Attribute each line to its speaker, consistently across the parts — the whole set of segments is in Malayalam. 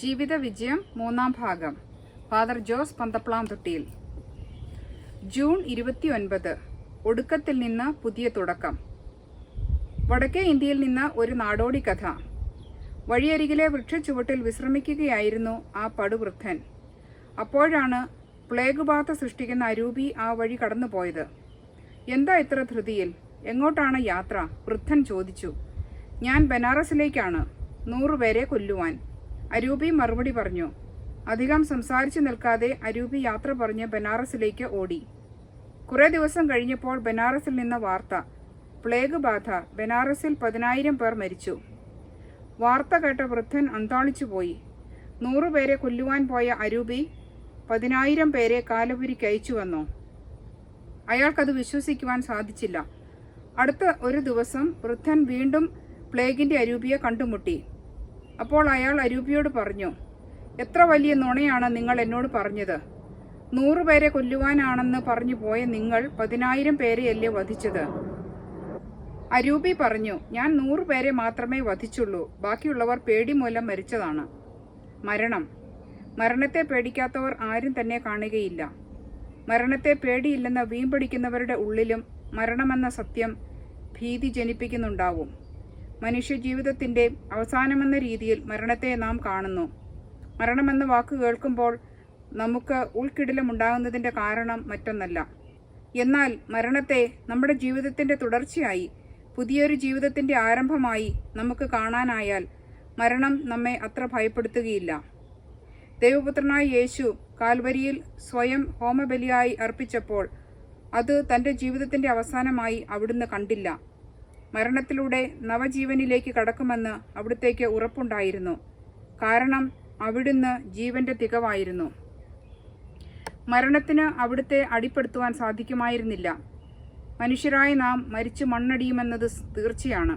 Speaker 1: ജീവിത വിജയം മൂന്നാം ഭാഗം. ഫാദർ ജോസ് പന്തപ്ലാം തൊട്ടിയിൽ ജൂൺ ഇരുപത്തി ഒൻപത് ഒടുക്കത്തിൽ നിന്ന് പുതിയ തുടക്കം. വടക്കേ ഇന്ത്യയിൽ നിന്ന് ഒരു നാടോടി കഥ. വഴിയരികിലെ വൃക്ഷച്ചുവട്ടിൽ വിശ്രമിക്കുകയായിരുന്നു ആ പടുവൃദ്ധൻ. അപ്പോഴാണ് പ്ലേഗ് ബാധ സൃഷ്ടിക്കുന്ന അരൂപി ആ വഴി കടന്നുപോയത്. എന്താ ഇത്ര ധൃതിയിൽ? എങ്ങോട്ടാണ് യാത്ര? വൃദ്ധൻ ചോദിച്ചു. ഞാൻ ബനാറസിലേക്കാണ്. നൂറുപേരെ കൊല്ലുവാൻ. അരൂപി മറുപടി പറഞ്ഞു. അധികം സംസാരിച്ചു നിൽക്കാതെ അരൂപി യാത്ര പറഞ്ഞ് ബനാറസിലേക്ക് ഓടി. കുറേ ദിവസം കഴിഞ്ഞപ്പോൾ ബനാറസിൽ നിന്ന വാർത്ത. പ്ലേഗ് ബാധ. ബനാറസിൽ പതിനായിരം പേർ മരിച്ചു. വാർത്ത കേട്ട വൃദ്ധൻ അന്താളിച്ചുപോയി നൂറുപേരെ കൊല്ലുവാൻ പോയ അരൂപി പതിനായിരം പേരെ കാലപുരിക്ക് അയച്ചു വന്നു. അയാൾക്കത് വിശ്വസിക്കുവാൻ സാധിച്ചില്ല. അടുത്ത ഒരു ദിവസം വൃദ്ധൻ വീണ്ടും പ്ലേഗിന്റെ അരൂപിയെ കണ്ടുമുട്ടി. അപ്പോൾ അയാൾ അരൂപിയോട് പറഞ്ഞു എത്ര വലിയ നുണയാണ് നിങ്ങൾ എന്നോട് പറഞ്ഞത്? നൂറുപേരെ കൊല്ലുവാനാണെന്ന് പറഞ്ഞു പോയ നിങ്ങൾ പതിനായിരം പേരെയല്ലേ വധിച്ചത്? അരൂപി പറഞ്ഞു ഞാൻ നൂറു പേരെ മാത്രമേ വധിച്ചുള്ളൂ ബാക്കിയുള്ളവർ പേടി മൂലം മരിച്ചതാണ്. മരണം. മരണത്തെ പേടിക്കാത്തവർ ആരും തന്നെ കാണുകയില്ല. മരണത്തെ പേടിയില്ലെന്ന് വീമ്പടിക്കുന്നവരുടെ ഉള്ളിലും മരണമെന്ന സത്യം ഭീതി ജനിപ്പിക്കുന്നുണ്ടാവും. മനുഷ്യജീവിതത്തിന്റെ അവസാനമെന്ന രീതിയിൽ മരണത്തെ നാം കാണുന്നു. മരണമെന്ന വാക്ക് കേൾക്കുമ്പോൾ നമുക്ക് ഉൾക്കിടിലമുണ്ടാകുന്നതിന്റെ കാരണം മറ്റൊന്നല്ല. എന്നാൽ മരണത്തെ നമ്മുടെ ജീവിതത്തിന്റെ തുടർച്ചയായി പുതിയൊരു ജീവിതത്തിന്റെ ആരംഭമായി നമുക്ക് കാണാനായാൽ മരണം നമ്മെ അത്ര ഭയപ്പെടുത്തുകയില്ല. ദൈവപുത്രനായ യേശു കാൽവരിയിൽ സ്വയം ഹോമബലിയായി അർപ്പിച്ചപ്പോൾ അത് തന്റെ ജീവിതത്തിന്റെ അവസാനമായി അവിടുന്ന് കണ്ടില്ല. മരണത്തിലൂടെ നവജീവനിലേക്ക് കടക്കുമെന്ന് അവിടുത്തേക്ക് ഉറപ്പുണ്ടായിരുന്നു. കാരണം അവിടുന്ന് ജീവന്റെ തികവായിരുന്നു. മരണത്തിന് അവിടുത്തെ അടിപ്പെടുത്തുവാൻ സാധിക്കുമായിരുന്നില്ല. മനുഷ്യരായ നാം മരിച്ചു മണ്ണടിയുമെന്നത് തീർച്ചയാണ്.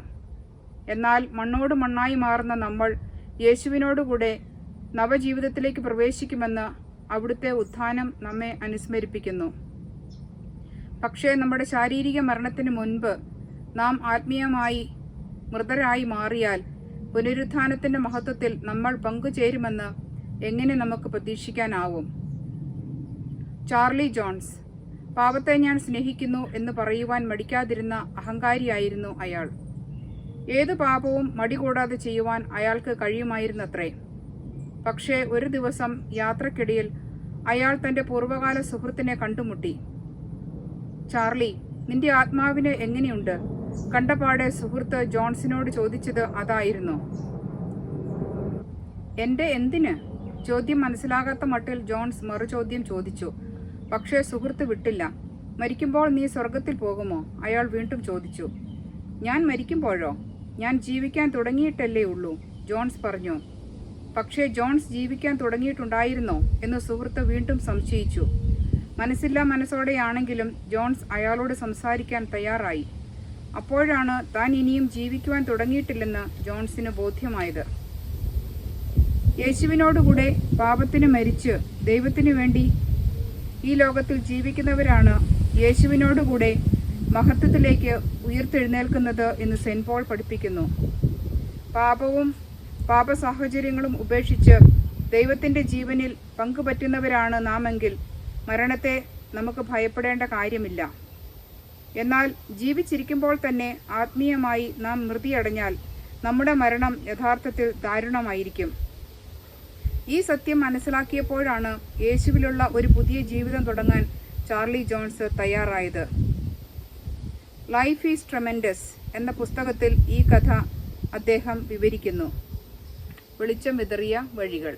Speaker 1: എന്നാൽ മണ്ണോട് മണ്ണായി മാറുന്ന നമ്മൾ യേശുവിനോടുകൂടെ നവജീവിതത്തിലേക്ക് പ്രവേശിക്കുമെന്ന് അവിടുത്തെ ഉത്ഥാനം നമ്മെ അനുസ്മരിപ്പിക്കുന്നു. പക്ഷേ നമ്മുടെ ശാരീരിക മരണത്തിന് മുൻപ് നാം ആത്മീയമായി മൃതരായി മാറിയാൽ പുനരുത്ഥാനത്തിന്റെ മഹത്വത്തിൽ നമ്മൾ പങ്കുചേരുമെന്ന് എങ്ങനെ നമുക്ക് പ്രതീക്ഷിക്കാനാവും? ചാർലി ജോൺസ് പാവത്തെ ഞാൻ സ്നേഹിക്കുന്നു എന്ന് പറയുവാൻ മടിക്കാതിരുന്ന അഹങ്കാരിയായിരുന്നു അയാൾ. ഏതു പാപവും മടി കൂടാതെ ചെയ്യുവാൻ അയാൾക്ക് കഴിയുമായിരുന്നത്രേ. പക്ഷേ ഒരു ദിവസം യാത്രക്കിടയിൽ അയാൾ തന്റെ പൂർവകാല സുഹൃത്തിനെ കണ്ടുമുട്ടി. ചാർലി നിന്റെ ആത്മാവിന് എങ്ങനെയുണ്ട്? കണ്ടപാടെ സുഹൃത്ത് ജോൺസിനോട് ചോദിച്ചത് അതായിരുന്നു. എന്റെ എന്തിന്? ചോദ്യം മനസ്സിലാകാത്ത മട്ടിൽ ജോൺസ് മറുചോദ്യം ചോദിച്ചു. പക്ഷേ സുഹൃത്ത് വിട്ടില്ല. മരിക്കുമ്പോൾ നീ സ്വർഗത്തിൽ പോകുമോ? അയാൾ വീണ്ടും ചോദിച്ചു. ഞാൻ മരിക്കുമ്പോഴോ? ഞാൻ ജീവിക്കാൻ തുടങ്ങിയിട്ടല്ലേ ഉള്ളൂ ജോൺസ് പറഞ്ഞു. പക്ഷേ ജോൺസ് ജീവിക്കാൻ തുടങ്ങിയിട്ടുണ്ടായിരുന്നോ? എന്ന് സുഹൃത്ത് വീണ്ടും സംശയിച്ചു. മനസ്സില്ലാ മനസ്സോടെയാണെങ്കിലും ജോൺസ് അയാളോട് സംസാരിക്കാൻ തയ്യാറായി. അപ്പോഴാണ് താൻ ഇനിയും ജീവിക്കുവാൻ തുടങ്ങിയിട്ടില്ലെന്ന് ജോൺസിന് ബോധ്യമായത്. യേശുവിനോടുകൂടെ പാപത്തിന് മരിച്ച് ദൈവത്തിനു വേണ്ടി ഈ ലോകത്തിൽ ജീവിക്കുന്നവരാണ് യേശുവിനോടുകൂടെ മഹത്വത്തിലേക്ക് ഉയർത്തെഴുന്നേൽക്കുന്നത് എന്ന് സെന്റ് പോൾ പഠിപ്പിക്കുന്നു. പാപവും പാപ സാഹചര്യങ്ങളും ഉപേക്ഷിച്ച് ദൈവത്തിന്റെ ജീവനിൽ പങ്കുപറ്റുന്നവരാണ് നാമെങ്കിൽ മരണത്തെ നമുക്ക് ഭയപ്പെടേണ്ട കാര്യമില്ല. എന്നാൽ ജീവിച്ചിരിക്കുമ്പോൾ തന്നെ ആത്മീയമായി നാം മൃതിയടഞ്ഞാൽ നമ്മുടെ മരണം യഥാർത്ഥത്തിൽ ദാരുണമായിരിക്കും. ഈ സത്യം മനസ്സിലാക്കിയപ്പോഴാണ് യേശുവിലുള്ള ഒരു പുതിയ ജീവിതം തുടങ്ങാൻ ചാർലി ജോൺസ് തയ്യാറായത്. ലൈഫ് ഈസ് ട്രമെൻഡസ് എന്ന പുസ്തകത്തിൽ ഈ കഥ അദ്ദേഹം വിവരിക്കുന്നു. വെളിച്ചം വിതറിയ വഴികൾ.